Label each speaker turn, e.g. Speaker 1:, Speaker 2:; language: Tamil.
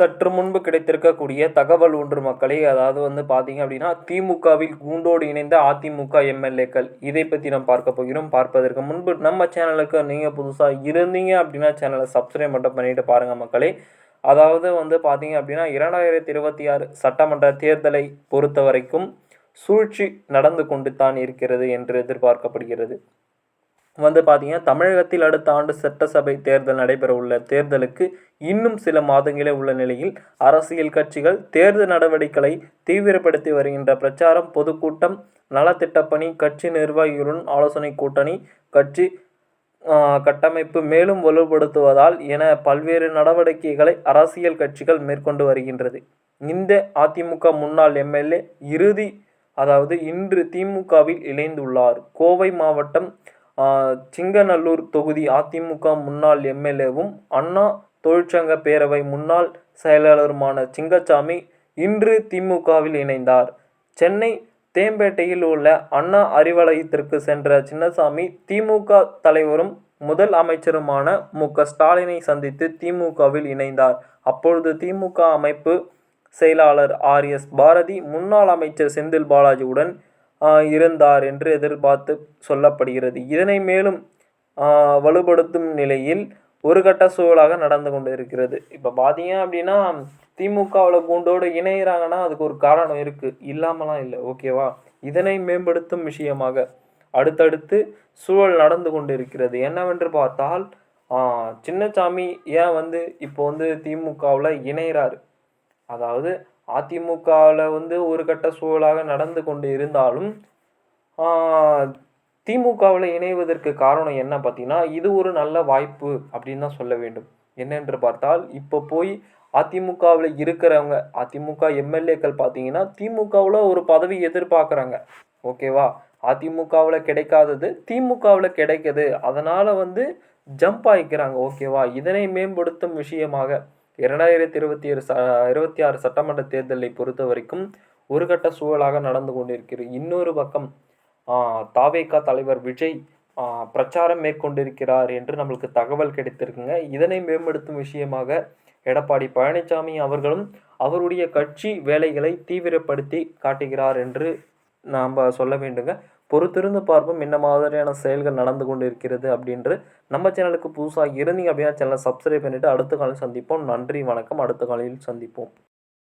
Speaker 1: சற்று முன்பு கிடைத்திருக்கக்கூடிய தகவல் ஒன்று மக்களை அதாவது வந்து பார்த்தீங்க அப்படின்னா திமுகவில் கூண்டோடு இணைந்த அதிமுக எம்எல்ஏக்கள். இதை பற்றி நாம் பார்க்க போகிறோம். பார்ப்பதற்கு முன்பு நம்ம சேனலுக்கு நீங்கள் புதுசாக இருந்தீங்க அப்படின்னா சேனலை சப்ஸ்கிரைப் மட்டும் பண்ணிட்டு பாருங்கள் மக்களே. அதாவது வந்து பார்த்தீங்க அப்படின்னா இரண்டாயிரத்தி இருபத்தி ஆறு சட்டமன்ற தேர்தலை பொறுத்த வரைக்கும் சூழ்ச்சி நடந்து கொண்டு தான் இருக்கிறது என்று எதிர்பார்க்கப்படுகிறது. வந்து பார்த்தீங்கன்னா தமிழகத்தில் அடுத்த ஆண்டு சட்டசபை தேர்தல் நடைபெற உள்ள தேர்தலுக்கு இன்னும் சில மாதங்களே உள்ள நிலையில் அரசியல் கட்சிகள் தேர்தல் நடவடிக்கைகளை தீவிரப்படுத்தி வருகின்ற பிரச்சாரம் பொதுக்கூட்டம் நலத்திட்டப்பணி கட்சி நிர்வாகிகளுடன் ஆலோசனை கூட்டணி கட்சி கட்டமைப்பு மேலும் வலுப்படுத்துவதால் என பல்வேறு நடவடிக்கைகளை அரசியல் கட்சிகள் மேற்கொண்டு வருகின்றது. இந்த அதிமுக முன்னாள் எம்எல்ஏ இறுதி அதாவது இன்று திமுகவில் இணைந்துள்ளார். கோவை மாவட்டம் சிங்கநல்லூர் தொகுதி அதிமுக முன்னாள் எம்எல்ஏவும் அண்ணா தொழிற்சங்க பேரவை முன்னாள் செயலாளருமான சிங்கச்சாமி இன்று திமுகவில் இணைந்தார். சென்னை தேம்பேட்டையில் உள்ள அண்ணா அறிவாலயத்திற்கு சென்ற சின்னசாமி திமுக தலைவரும் முதல் அமைச்சருமான மு. க. ஸ்டாலினை சந்தித்து திமுகவில் இணைந்தார். அப்பொழுது திமுக அமைப்பு செயலாளர் ஆர். எஸ். பாரதி முன்னாள் அமைச்சர் செந்தில் பாலாஜியுடன் இருந்தார் என்று எதிர்பார்த்து சொல்லப்படுகிறது. இதனை மேலும் வலுப்படுத்தும் நிலையில் ஒரு கட்ட சூழலாக நடந்து கொண்டு இருக்கிறது இப்போ பார்த்தீங்க அப்படின்னா திமுகவில் கூண்டோடு இணைகிறாங்கன்னா அதுக்கு ஒரு காரணம் இருக்குது இல்லாமலாம் இல்லை. ஓகேவா இதனை மேம்படுத்தும் விஷயமாக அடுத்தடுத்து சூழல் நடந்து கொண்டு இருக்கிறது என்னவென்று பார்த்தால் சின்னசாமி ஏன் வந்து இப்போ வந்து திமுகவில் இணைகிறாரு அதாவது அதிமுகவில் வந்து ஒரு கட்ட சூழலாக நடந்து கொண்டு இருந்தாலும் திமுகவில் இணைவதற்கு காரணம் என்ன பார்த்தீங்கன்னா இது ஒரு நல்ல வாய்ப்பு அப்படின்னு தான் சொல்ல வேண்டும். என்னென்று பார்த்தால் இப்போ போய் அதிமுகவில் இருக்கிறவங்க அதிமுக எம்எல்ஏக்கள் பார்த்தீங்கன்னா திமுகவில் ஒரு பதவி எதிர்பார்க்குறாங்க. ஓகேவா? அதிமுகவில் கிடைக்காதது திமுகவில் கிடைக்குது. அதனால் வந்து ஜம்ப் ஆகிக்கிறாங்க ஓகேவா? இதனை மேம்படுத்தும் விஷயமாக இரண்டாயிரத்தி இருபத்தி ஏழு ச இருபத்தி ஆறு சட்டமன்ற தேர்தலை பொறுத்த வரைக்கும் ஒரு கட்ட சூழலாக நடந்து கொண்டிருக்கிறது இன்னொரு பக்கம் தாவேகா தலைவர் விஜய் பிரச்சாரம் மேற்கொண்டிருக்கிறார் என்று நம்மளுக்கு தகவல் கிடைத்திருக்குங்க. இதனை மேம்படுத்தும் விஷயமாக எடப்பாடி பழனிசாமி அவர்களும் அவருடைய கட்சி வேலைகளை தீவிரப்படுத்தி காட்டுகிறார் என்று நாம் சொல்ல வேண்டுங்க. பொறுத்திருந்து பார்ப்போம் என்ன மாதிரியான செயல்கள் நடந்து கொண்டு இருக்கிறது அப்படின்று. நம்ம சேனலுக்கு புதுசாக இருந்தீங்க அப்படின்னா சேனலை சப்ஸ்கிரைப் பண்ணிவிட்டு அடுத்த காலையில் சந்திப்போம். நன்றி வணக்கம். அடுத்த காலையில் சந்திப்போம்.